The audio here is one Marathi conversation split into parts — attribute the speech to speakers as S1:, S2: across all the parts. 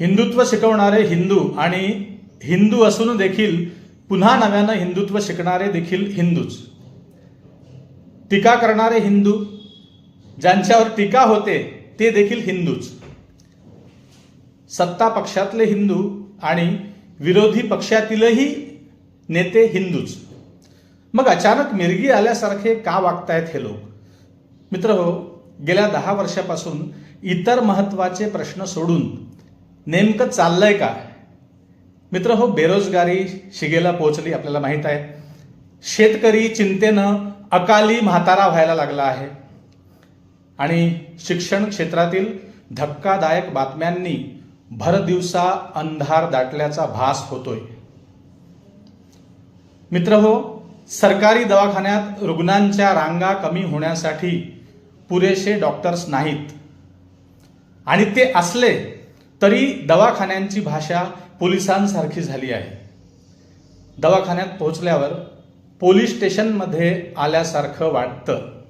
S1: हिंदुत्व शिकवणारे हिंदू आणि हिंदू असून देखील पुन्हा नव्यानं हिंदुत्व शिकणारे देखील हिंदूच. टीका करणारे हिंदू ज्यांच्यावर टीका होते ते देखील हिंदूच. सत्ता पक्षातले हिंदू आणि विरोधी पक्षातीलही नेते हिंदूच. मग अचानक मिरगी आल्यासारखे का वागतायत हे लोक? मित्र हो गेल्या दहा वर्षापासून इतर महत्त्वाचे प्रश्न सोडून नेमकं चाललंय काय? मित्र हो बेरोजगारी शिगेला पोहोचली आपल्याला माहीत आहे. शेतकरी चिंतेनं अकाली म्हातारा व्हायला लागला आहे. आणि शिक्षण क्षेत्रातील धक्कादायक बातम्यांनी भरदिवसा अंधार दाटल्याचा भास होतोय. मित्र हो सरकारी दवाखान्यात रुग्णांच्या रांगा कमी होण्यासाठी पुरेसे डॉक्टर्स नाहीत. आणि ते असले तरी दवाखान्यांची भाषा पोलिसांसारखी झाली आहे. दवाखान्यात पोहोचल्यावर पोलीस स्टेशनमध्ये आल्यासारखं वाटतं.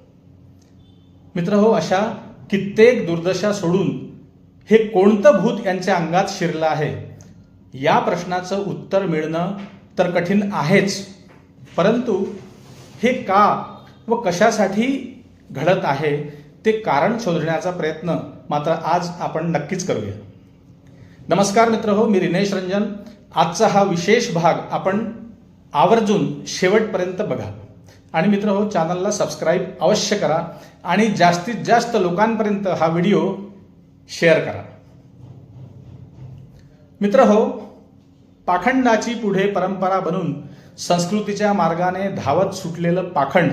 S1: मित्र हो अशा कित्येक दुर्दशा सोडून हे कोणतं भूत यांच्या अंगात शिरलं आहे? या प्रश्नाचं उत्तर मिळणं तर कठीण आहेच. परंतु हे का व कशासाठी घडत आहे ते कारण शोधण्याचा प्रयत्न मात्र आज आपण नक्कीच करूया. नमस्कार मित्र हो मी रिनेश रंजन. आजचा हा विशेष भाग आपण आवर्जून शेवटपर्यंत बघा. आणि मित्र हो चॅनलला सबस्क्राईब अवश्य करा आणि जास्तीत जास्त लोकांपर्यंत हा व्हिडिओ शेअर करा. मित्र हो पाखंडाची पुढे परंपरा बनून संस्कृतीच्या मार्गाने धावत सुटलेलं पाखंड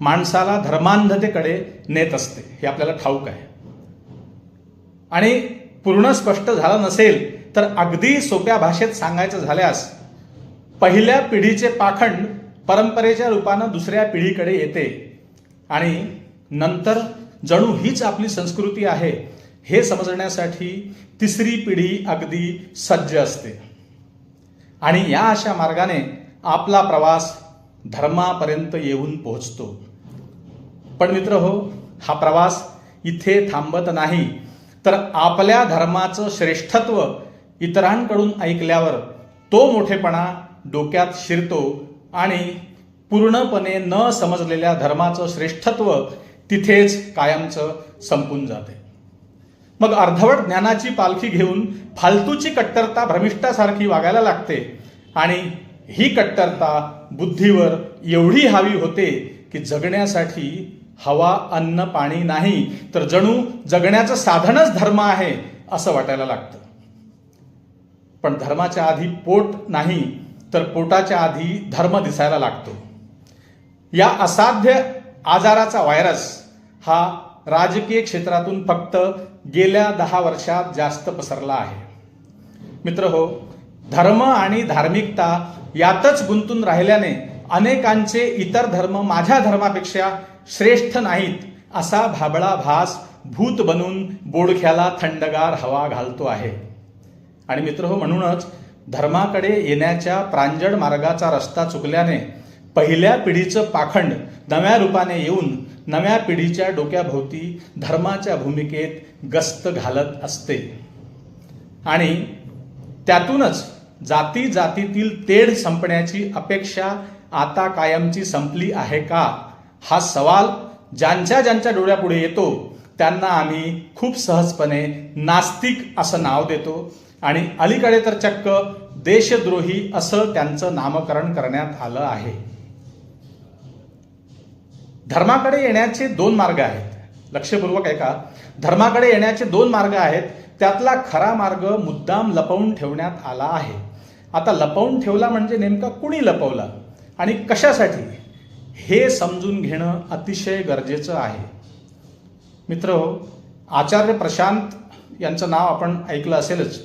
S1: माणसाला धर्मांधतेकडे नेत असते. हे आपल्याला ठाऊक आहे. आणि पूर्ण स्पष्ट झालं नसेल तर अगदी सोप्या भाषेत सांगायचं झाल्यास पहिल्या पिढीचे पाखंड परंपरेच्या रूपानं दुसऱ्या पिढीकडे येते. आणि नंतर जणू हीच आपली संस्कृती आहे हे समजण्यासाठी तिसरी पिढी अगदी सज्ज असते. आणि या अशा मार्गाने आपला प्रवास धर्मापर्यंत येऊन पोहोचतो. पण मित्र हो हा प्रवास इथे थांबत नाही. तर आपल्या धर्माचं श्रेष्ठत्व इतरांकडून ऐकल्यावर तो मोठेपणा डोक्यात शिरतो आणि पूर्णपणे न समजलेल्या धर्माचं श्रेष्ठत्व तिथेच कायमचं संपून जाते. मग अर्धवट ज्ञानाची पालखी घेऊन फालतूची कट्टरता भ्रमिष्ठासारखी वागायला लागते आणि ही कट्टरता बुद्धीवर एवढी हावी होते की जगण्यासाठी हवा अन्न पाणी नाही तर जणू जगण्याचं साधनच धर्म आहे असं वाटायला लागतं. पण धर्माच्या आधी पोट नाही तर पोटाच्या आधी धर्म दिसायला लागतो. या असाध्य आजाराचा व्हायरस हा राजकीय क्षेत्रातून फक्त गेल्या दहा वर्षात जास्त पसरला आहे. मित्र हो धर्म आणि धार्मिकता यातच गुंतून राहिल्याने अनेकांचे इतर धर्म माझ्या धर्मापेक्षा श्रेष्ठ नाहीत असा भाबळा भास भूत बनून बोडख्याला थंडगार हवा घालतो आहे. आणि मित्र हो म्हणूनच धर्माकडे येण्याच्या प्रांजळ मार्गाचा रस्ता चुकल्याने पहिल्या पिढीचं पाखंड नव्या रूपाने येऊन नव्या पिढीच्या डोक्याभोवती धर्माच्या भूमिकेत गस्त घालत असते. आणि त्यातूनच जाती जातीतील तेढ संपण्याची अपेक्षा आता कायमची संपली आहे का? हा सवाल ज्यांच्या ज्यांच्या डोळ्यापुढे येतो त्यांना आम्ही खूप सहजपणे नास्तिक असं नाव देतो. आणि अलीकडे तर चक्क देशद्रोही असं त्यांचं नामकरण करण्यात आलं आहे. धर्माकडे येण्याचे दोन मार्ग आहेत. लक्षपूर्वक आहे का धर्माकडे येण्याचे दोन मार्ग आहेत. त्यातला खरा मार्ग मुद्दाम लपवून ठेवण्यात आला आहे. आता लपवून ठेवला म्हणजे नेमका कुणी लपवला? आणि कशासाठी? हे समजून घेणं अतिशय गरजेचं आहे. मित्र आचार्य प्रशांत यांचं नाव आपण ऐकलं असेलच.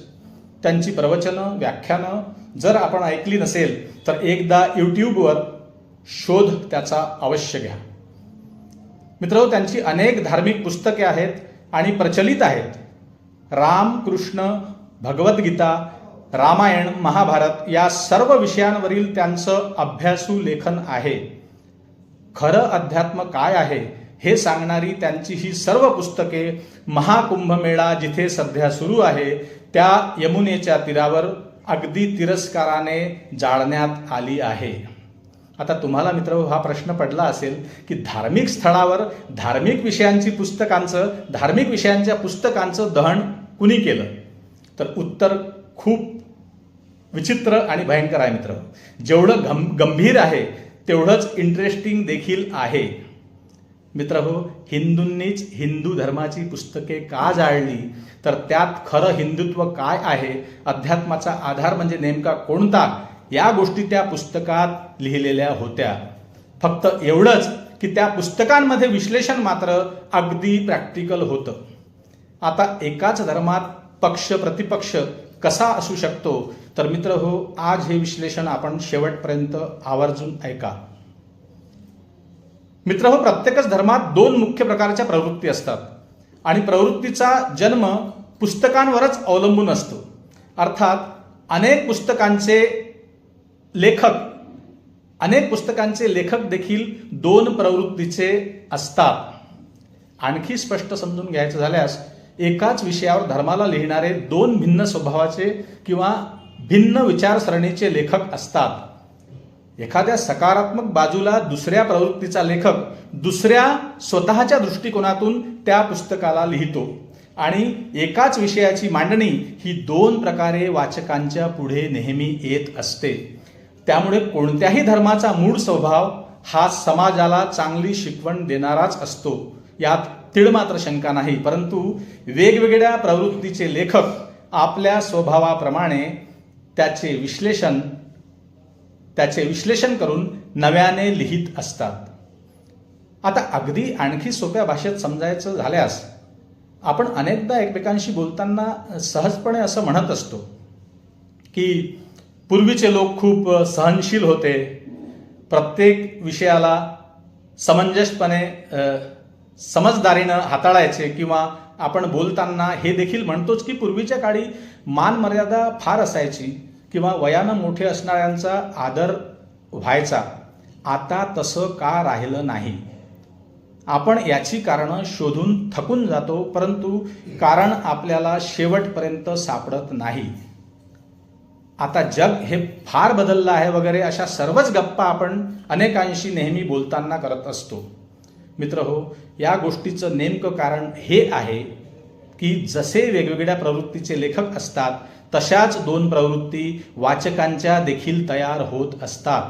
S1: त्यांची प्रवचनं व्याख्यानं जर आपण ऐकली नसेल तर एकदा यूट्यूबवर शोध त्याचा अवश्य घ्या. मित्र त्यांची अनेक धार्मिक पुस्तके आहेत आणि प्रचलित आहेत. राम कृष्ण भगवद्गीता रामायण महाभारत या सर्व विषयांवरील त्यांचं अभ्यासू लेखन आहे. खरं अध्यात्म काय आहे हे सांगणारी त्यांची ही सर्व पुस्तके महाकुंभमेळा जिथे सध्या सुरू आहे त्या यमुनेच्या तीरावर अगदी तिरस्काराने जाळण्यात आली आहे. आता तुम्हाला मित्र हा प्रश्न पडला असेल की धार्मिक स्थळावर धार्मिक विषयांची पुस्तकांचं धार्मिक विषयांच्या पुस्तकांचं दहन कुणी केलं? तर उत्तर खूप विचित्र आणि भयंकर आहे मित्र. जेवढं गं गंभीर आहे तेवढंच इंटरेस्टिंग देखील आहे. मित्र हो हिंदूंनीच हिंदू धर्माची पुस्तके का जाळली? तर त्यात खरं हिंदुत्व काय आहे? अध्यात्माचा आधार म्हणजे नेमका कोणता? या गोष्टी त्या पुस्तकात लिहिलेल्या होत्या. फक्त एवढंच की त्या पुस्तकांमध्ये विश्लेषण मात्र अगदी प्रॅक्टिकल होतं. आता एकाच धर्मात पक्ष प्रतिपक्ष कसा असू शकतो? तर मित्र हो आज हे विश्लेषण आपण शेवटपर्यंत आवर्जून ऐका. मित्र हो प्रत्येकच धर्मात दोन मुख्य प्रकारच्या प्रवृत्ती असतात. आणि प्रवृत्तीचा जन्म पुस्तकांवरच अवलंबून असतो. अर्थात अनेक पुस्तकांचे लेखक अनेक पुस्तकांचे लेखक देखील दोन प्रवृत्तीचे असतात. आणखी स्पष्ट समजून घ्यायचं झाल्यास एकाच विषयावर धर्माला लिहिणारे दोन भिन्न स्वभावाचे किंवा भिन्न विचारसरणीचे लेखक असतात. एखाद्या सकारात्मक बाजूला दुसऱ्या प्रवृत्तीचा लेखक दुसऱ्या स्वतःच्या दृष्टिकोनातून त्या पुस्तकाला लिहितो. आणि एकाच विषयाची मांडणी ही दोन प्रकारे वाचकांच्या पुढे नेहमी येत असते. त्यामुळे कोणत्याही धर्माचा मूळ स्वभाव हा समाजाला चांगली शिकवण देणाराच असतो. यात तीळ मात्र शंका नाही परंतु वेगवेगळ्या प्रवृत्तीचे लेखक आपल्या स्वभावाप्रमाणे त्याचे विश्लेषण त्याचे विश्लेषण करून नव्याने लिहित असतात. आता अगदी आणखी सोप्या भाषेत समजायचं झाल्यास आपण अनेकदा एकमेकांशी बोलताना सहजपणे असं म्हणत असतो की पूर्वीचे लोक खूप सहनशील होते. प्रत्येक विषयाला समंजसपणे समजदारीनं हाताळायचे किंवा आपण बोलताना हे देखील म्हणतोच की पूर्वीच्या काळी मान मर्यादा फार असायची किंवा वयानं मोठे असणाऱ्यांचा आदर व्हायचा. आता तसं का राहिलं नाही? आपण याची कारणं शोधून थकून जातो परंतु कारण आपल्याला शेवटपर्यंत सापडत नाही. आता जग हे फार बदललं आहे वगैरे अशा सर्वच गप्पा आपण अनेकांशी नेहमी बोलताना करत असतो. मित्र हो या गोष्टीचं नेमकं कारण हे आहे की जसे वेगवेगळ्या प्रवृत्तीचे लेखक असतात तशाच दोन प्रवृत्ती वाचकांच्या देखील तयार होत असतात.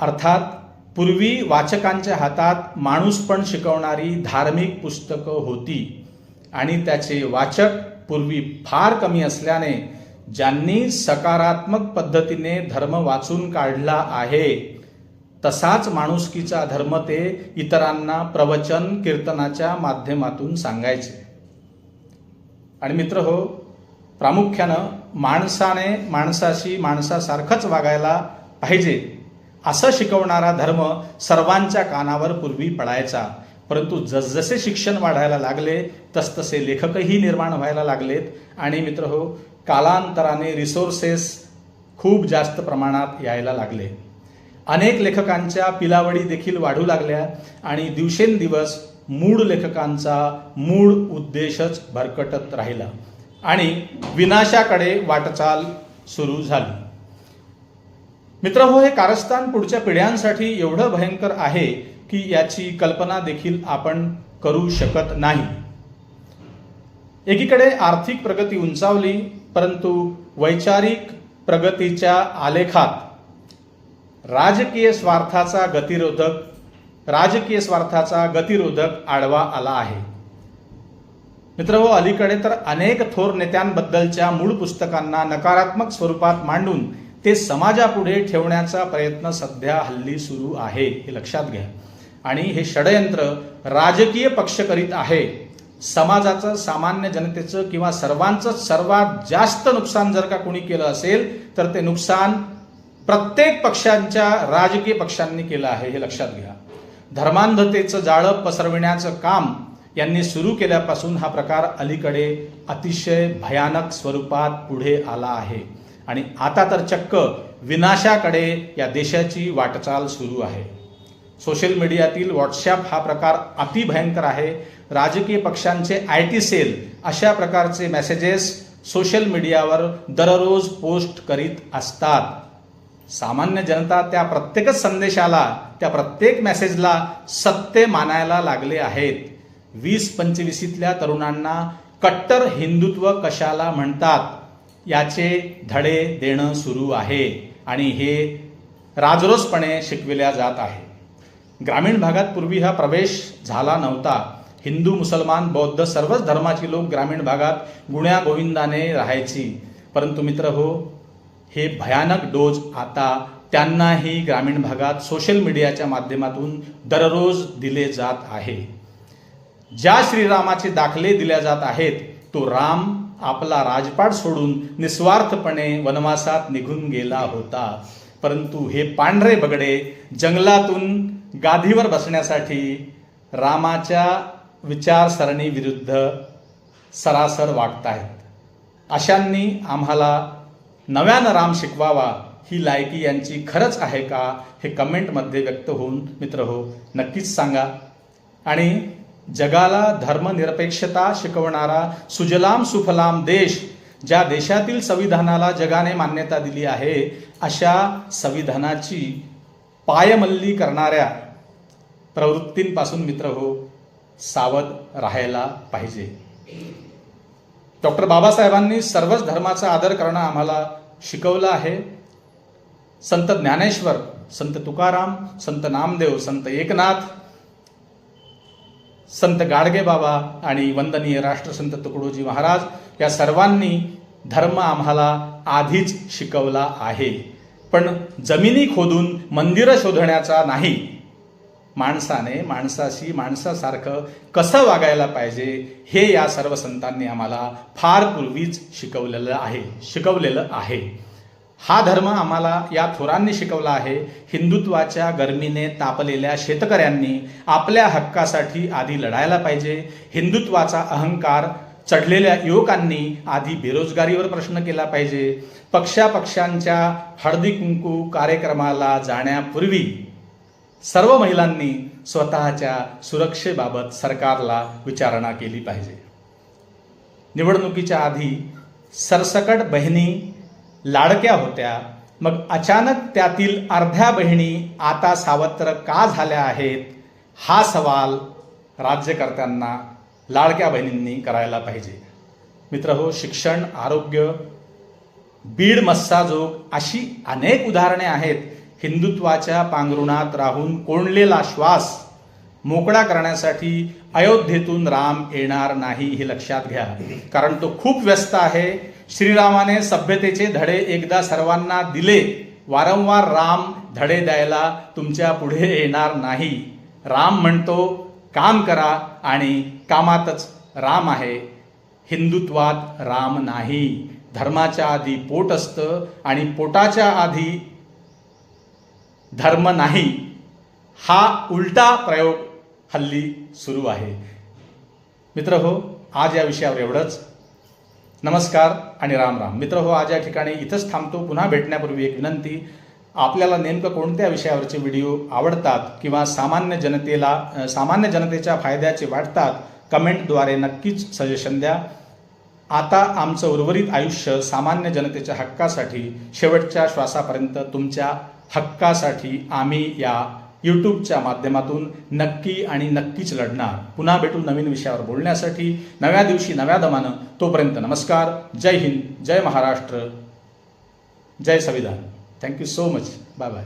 S1: अर्थात पूर्वी वाचकांच्या हातात माणूस पण शिकवणारी धार्मिक पुस्तकं होती आणि त्याचे वाचक पूर्वी फार कमी असल्याने ज्यांनी सकारात्मक पद्धतीने धर्म वाचून काढला आहे तसाच माणुसकीचा धर्म ते इतरांना प्रवचन कीर्तनाच्या माध्यमातून सांगायचे. आणि मित्र हो प्रामुख्यानं माणसाने माणसाशी माणसासारखंच वागायला पाहिजे असं शिकवणारा धर्म सर्वांच्या कानावर पूर्वी पडायचा. परंतु जसजसे शिक्षण वाढायला लागले तसतसे लेखकही निर्माण व्हायला लागलेत. आणि मित्र हो कालांतराने रिसोर्सेस खूप जास्त प्रमाणात यायला लागले. अनेक लेखकांच्या पिलावडी देखील वाढू लागल्या आणि दिवसेंदिवस मूळ लेखकांचा मूळ उद्देशच भरकटत राहिला आणि विनाशाकडे वाटचाल सुरू झाली. मित्र हो हे कारस्थान पुढच्या पिढ्यांसाठी एवढं भयंकर आहे की याची कल्पना देखील आपण करू शकत नाही. एकीकडे आर्थिक प्रगती उंचावली परंतु वैचारिक प्रगतीच्या आलेखात राजकीय स्वार्थाचा गतिरोधक राजकीय स्वार्थाचा गतिरोधक आडवा आला आहे. मित्र हो अलीकडे तर अनेक थोर नेत्यांबद्दलच्या मूळ पुस्तकांना नकारात्मक स्वरूपात मांडून ते समाजापुढे ठेवण्याचा प्रयत्न सध्या हल्ली सुरू आहे हे लक्षात घ्या. आणि हे षडयंत्र राजकीय पक्ष करीत आहे. समाजाचं सामान्य जनतेचं किंवा सर्वांचं सर्वात जास्त नुकसान जर का कोणी केलं असेल तर ते नुकसान प्रत्येक पक्षांच्या राजकीय पक्षांनी केलं आहे हे लक्षात घ्या. धर्मांधतेचं जाळं पसरविण्याचं काम यांनी सुरू केल्यापासून हा प्रकार अलीकडे अतिशय भयानक स्वरूपात पुढे आला आहे. आणि आता तर चक्क विनाशाकडे या देशाची वाटचाल सुरू आहे. सोशल मीडियातील व्हॉट्सॲप हा प्रकार अतिभयंकर आहे. राजकीय पक्षांचे आय टी सेल अशा प्रकारचे मेसेजेस सोशल मीडियावर दररोज पोस्ट करीत असतात. सामान्य जनता त्या प्रत्येकच संदेशाला त्या प्रत्येक मेसेजला सत्य मानायला लागले आहेत. वीस पंचवीसीतल्या तरुणांना कट्टर हिंदुत्व कशाला म्हणतात याचे धडे देणं सुरू आहे आणि हे राजरोसपणे शिकविल्या जात आहे. ग्रामीण भागात पूर्वी हा प्रवेश झाला नव्हता. हिंदू मुसलमान बौद्ध सर्वच धर्माची लोक ग्रामीण भागात गुण्या गोविंदाने राहायची. परंतु मित्र हो हे भयानक डोज आता त्यांनाही ग्रामीण भागात सोशल मीडियाच्या माध्यमातून दररोज दिले जात आहे. ज्या श्रीरामाचे दाखले दिल्या जात आहेत तो राम आपला राजपाट सोडून निस्वार्थपणे वनवासात निघून गेला होता. परंतु हे पांढरे बगडे जंगलातून गादीवर बसण्यासाठी रामाच्या विचारसरणीविरुद्ध सरासर वागत आहेत अशांनी आम्हाला नव्यानं राम शिकवावा ही लायकी यांची खरंच आहे का हे कमेंटमध्ये व्यक्त होऊन मित्र हो नक्कीच सांगा. आणि जगाला धर्मनिरपेक्षता शिकवणारा सुजलाम सुफलाम देश ज्या देशातील संविधानाला जगाने मान्यता दिली आहे अशा संविधानाची पायमल्ली करणाऱ्या प्रवृत्तींपासून मित्र हो सावध राहायला पाहिजे. डॉक्टर बाबासाहेबांनी सर्वच धर्माचा आदर करणं आम्हाला शिकवलं आहे. संत ज्ञानेश्वर संत तुकाराम संत नामदेव संत एकनाथ संत गाडगे बाबा आणि वंदनीय राष्ट्रसंत तुकडोजी महाराज या सर्वांनी धर्म आम्हाला आधीच शिकवला आहे. पण जमिनी खोदून मंदिरं शोधण्याचा नाही. माणसाने माणसाशी माणसासारखं कसं वागायला पाहिजे हे या सर्व संतांनी आम्हाला फार पूर्वीच शिकवलेलं आहे शिकवलेलं आहे. हा धर्म आम्हाला या थोरांनी शिकवला आहे. हिंदुत्वाच्या गर्मीने तापलेल्या शेतकऱ्यांनी आपल्या हक्कासाठी आधी लढायला पाहिजे. हिंदुत्वाचा अहंकार चढलेल्या युवकांनी आधी बेरोजगारीवर प्रश्न केला पाहिजे. पक्षापक्षांच्या हळदी कुंकू कार्यक्रमाला जाण्यापूर्वी सर्व महिलांनी स्वतःच्या सुरक्षेबाबत सरकारला विचारणा केली पाहिजे. निवडणुकीच्या आधी सरसकट बहिणी लाडक्या होत्या मग अचानक त्यातील अर्ध्या बहिणी आता सावत्र का झाल्या आहेत हा सवाल राज्यकर्त्यांना लाडक्या बहिणींनी करायला पाहिजे. मित्र हो शिक्षण आरोग्य बीड मस्साजोग अशी अनेक उदाहरणे आहेत हिंदुत्वाच्या पांघरुणात राहून कोंडलेला श्वास मोकळा करण्यासाठी अयोध्येतून राम येणार नाही हे लक्षात घ्या. कारण तो खूप व्यस्त आहे. श्रीरामाने सभ्यतेचे धडे एकदा सर्वांना दिले. वारंवार राम धडे द्यायला तुमच्यापुढे येणार नाही. राम म्हणतो काम करा आणि कामातच राम आहे. हिंदुत्वात राम नाही. धर्माच्या आधी पोट असतं आणि पोटाच्या आधी धर्म नाही हा उलटा प्रयोग हल्ली सुरू आहे. मित्र हो आज या विषयावर एवढंच. नमस्कार आणि राम राम. मित्र हो आज या ठिकाणी इथंच थांबतो. पुन्हा भेटण्यापूर्वी एक विनंती. आपल्याला नेमकं कोणत्या विषयावरचे व्हिडिओ आवडतात किंवा सामान्य जनतेला सामान्य जनतेच्या फायद्याचे वाटतात कमेंटद्वारे नक्कीच सजेशन द्या. आता आमचं उर्वरित आयुष्य सामान्य जनतेच्या हक्कासाठी शेवटच्या श्वासापर्यंत तुमच्या हक्कासाठी आम्ही या यूट्यूबच्या माध्यमातून नक्की आणि नक्कीच लढणार. पुन्हा भेटू नवीन विषयावर बोलण्यासाठी. नव्या दिवशी नव्या दमानं. तोपर्यंत नमस्कार. जय हिंद. जय महाराष्ट्र. जय संविधान. Thank you so much bye bye